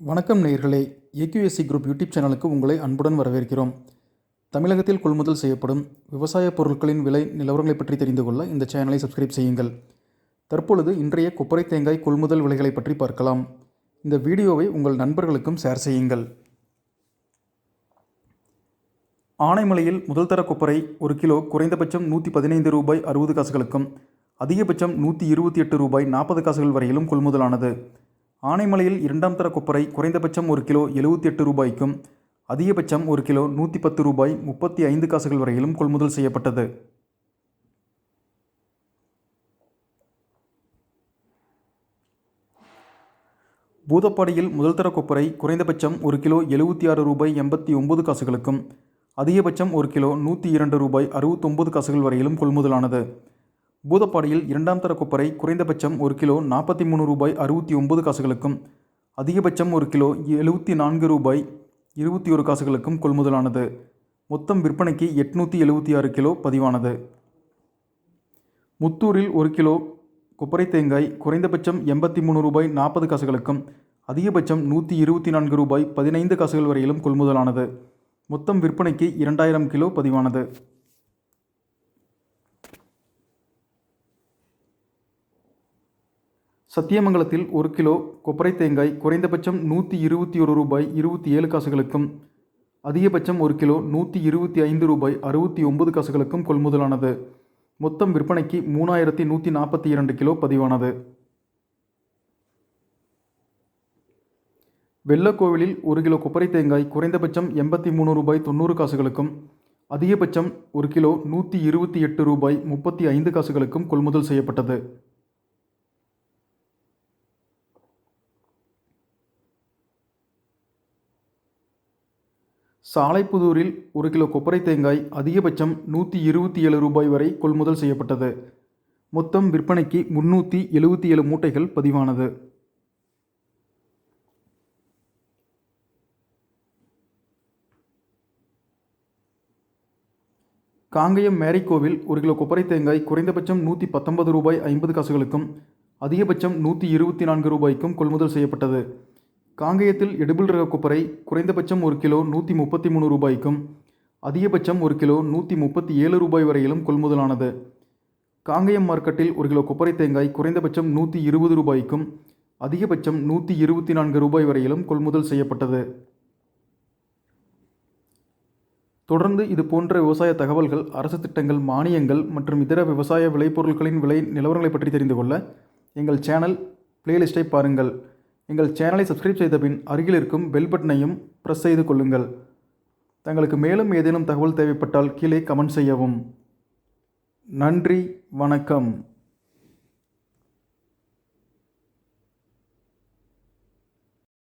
வணக்கம் நேயர்களே. AQSC group YouTube சேனலுக்கு உங்களை அன்புடன் வரவேற்கிறோம். தமிழகத்தில் கொள்முதல் செய்யப்படும் விவசாய பொருட்களின் விலை நிலவரங்களை பற்றி தெரிந்து கொள்ள இந்த சேனலை சப்ஸ்கிரைப் செய்யுங்கள். தற்பொழுது இன்றைய கொப்பரை தேங்காய் கொள்முதல் விலைகளை பற்றி பார்க்கலாம். இந்த வீடியோவை உங்கள் நண்பர்களுக்கும் ஷேர் செய்யுங்கள். ஆனைமலையில் முதல் தர கொப்பரை ஒரு கிலோ குறைந்தபட்சம் நூற்றி பதினைந்து ரூபாய் அறுபது காசுகளுக்கும் அதிகபட்சம் நூற்றி இருபத்தி எட்டு ரூபாய் நாற்பது காசுகள் வரையிலும் கொள்முதலானது. ஆனைமலையில் இரண்டாம் தர கொப்பரை குறைந்தபட்சம் ஒரு கிலோ எழுபத்தி எட்டு ரூபாய்க்கும் அதிகபட்சம் ஒரு கிலோ நூற்றி பத்து ரூபாய் முப்பத்தி ஐந்து காசுகள் வரையிலும் கொள்முதல் செய்யப்பட்டது. பூதப்பாடியில் முதல் தர கொப்பரை குறைந்தபட்சம் ஒரு கிலோ எழுபத்தி ஆறு ரூபாய் எண்பத்தி ஒன்பது காசுகளுக்கும் அதிகபட்சம் ஒரு கிலோ நூற்றி இரண்டு ரூபாய் அறுபத்தொம்பது காசுகள் வரையிலும் கொள்முதலானது. பூதப்பாடியில் இரண்டாம் தர கொப்பரை குறைந்தபட்சம் ஒரு கிலோ நாற்பத்தி மூணு ரூபாய் அறுபத்தி ஒன்பது காசுகளுக்கும் அதிகபட்சம் ஒரு கிலோ எழுபத்தி நான்கு ரூபாய் இருபத்தி ஒரு காசுகளுக்கும் கொள்முதலானது. மொத்தம் விற்பனைக்கு எட்நூற்றி எழுபத்தி ஆறு கிலோ பதிவானது. முத்தூரில் ஒரு கிலோ கொப்பரை தேங்காய் குறைந்தபட்சம் எண்பத்தி மூணு ரூபாய் நாற்பது காசுகளுக்கும் அதிகபட்சம் நூற்றி இருபத்தி நான்கு ரூபாய் பதினைந்து காசுகள் வரையிலும் கொள்முதலானது. மொத்தம் விற்பனைக்கு இரண்டாயிரம் கிலோ பதிவானது. சத்தியமங்கலத்தில் ஒரு கிலோ கொப்பரை தேங்காய் குறைந்தபட்சம் நூற்றி இருபத்தி ஒரு ரூபாய் இருபத்தி ஏழு காசுகளுக்கும் அதிகபட்சம் ஒரு கிலோ நூற்றி இருபத்தி ஐந்து ரூபாய் அறுபத்தி ஒன்பது காசுகளுக்கும் கொள்முதலானது. மொத்தம் விற்பனைக்கு மூணாயிரத்தி நூற்றி நாற்பத்தி இரண்டு கிலோ பதிவானது. வெள்ளக்கோவிலில் ஒரு கிலோ கொப்பரை தேங்காய் குறைந்தபட்சம் எண்பத்தி மூணு ரூபாய் தொண்ணூறு காசுகளுக்கும் அதிகபட்சம் ஒரு கிலோ நூற்றி இருபத்தி எட்டு ரூபாய் முப்பத்தி ஐந்து காசுகளுக்கும் கொள்முதல் செய்யப்பட்டது. சாலைப்புதூரில் ஒரு கிலோ கொப்பரை தேங்காய் அதிகபட்சம் நூற்றி இருபத்தி ஏழு ரூபாய் வரை கொள்முதல் செய்யப்பட்டது. மொத்தம் விற்பனைக்கு முன்னூற்றி எழுபத்தி ஏழு மூட்டைகள் பதிவானது. காங்கயம் மேரிக்கோவில் ஒரு கிலோ கொப்பரை தேங்காய் குறைந்தபட்சம் நூற்றி பத்தொன்பது ரூபாய் ஐம்பது காசுகளுக்கும் அதிகபட்சம் நூற்றி இருபத்தி நான்கு ரூபாய்க்கும் கொள்முதல் செய்யப்பட்டது. காங்கயத்தில் எடுபிள் ரக கொப்பரை குறைந்தபட்சம் ஒரு கிலோ நூற்றி முப்பத்தி மூணு ரூபாய்க்கும் அதிகபட்சம் ஒரு கிலோ நூற்றி முப்பத்தி ஏழு ரூபாய் வரையிலும் கொள்முதலானது. காங்கயம் மார்க்கெட்டில் ஒரு கிலோ கொப்பரை தேங்காய் குறைந்தபட்சம் நூற்றி இருபது ரூபாய்க்கும் அதிகபட்சம் நூற்றி இருபத்தி நான்கு ரூபாய் வரையிலும் கொள்முதல் செய்யப்பட்டது. தொடர்ந்து இது போன்ற விவசாய தகவல்கள் அரசு திட்டங்கள் மானியங்கள் மற்றும் இதர விவசாய விளைபொருட்களின் விலை நிலவரங்களை பற்றி தெரிந்து கொள்ள எங்கள் சேனல் பிளேலிஸ்ட்டை பாருங்கள். எங்கள் சேனலை சப்ஸ்கிரைப் செய்த பின் அருகில் இருக்கும் பெல் பட்டனையும் ப்ரெஸ் செய்து கொள்ளுங்கள். தங்களுக்கு மேலும் ஏதேனும் தகவல் தேவைப்பட்டால் கீழே கமெண்ட் செய்யவும். நன்றி வணக்கம்.